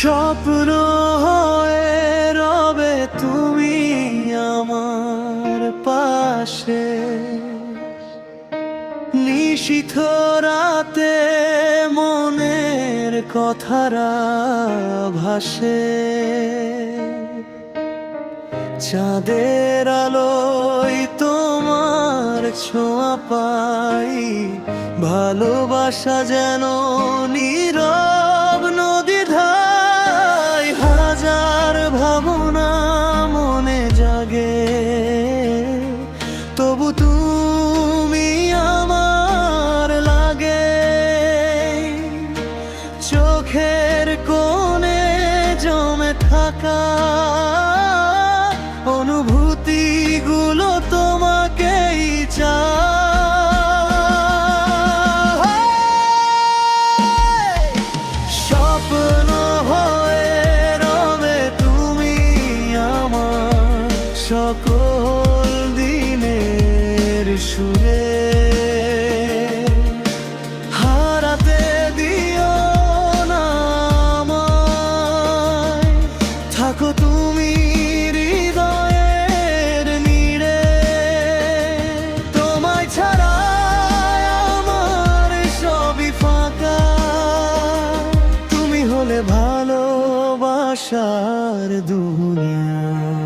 স্বপ্ন হয়ে রবে তুমি আমার পাশে। নিশিথ রাতে কথারা ভাসে। চাঁদের আলোই তোমার ছোঁয়া পাই। ভালোবাসা যেন নীরব নদী ধার হাজার ভাবনা থাকা অনুভূতিগুলো তোমাকেই রবে তুমি আমার সকল দিনের সুরে। ভালোবাসার দুনিয়া।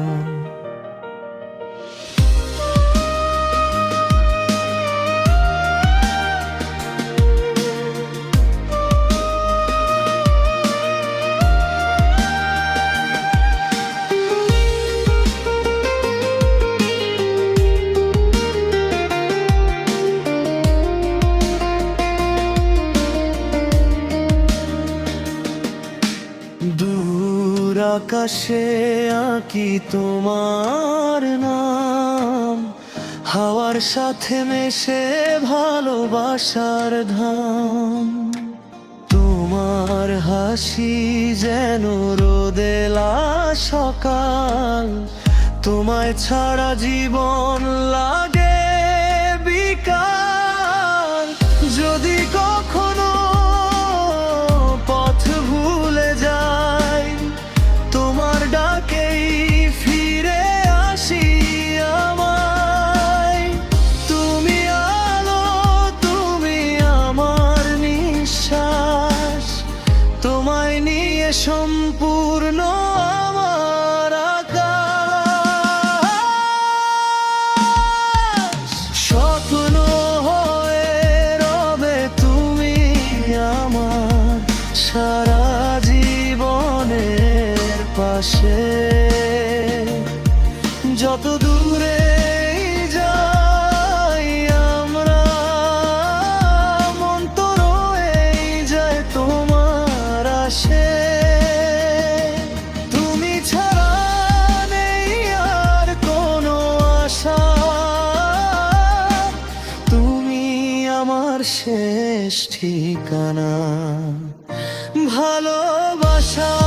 আকাশে আঁকি তোমার নাম। হাওয়ার সাথে মেশে ভালোবাসার ধাম। তোমার হাসি যেন রোদেলা সকাল। তোমায় ছাড়া জীবন লাগে বিকাল। নিয়ে সম্পূর্ণ আমার আকাশ। স্বপ্ন হয়ে রবে তুমি আমার সারা জীবনের পাশে। শেষ ঠিকানা। ভালোবাসা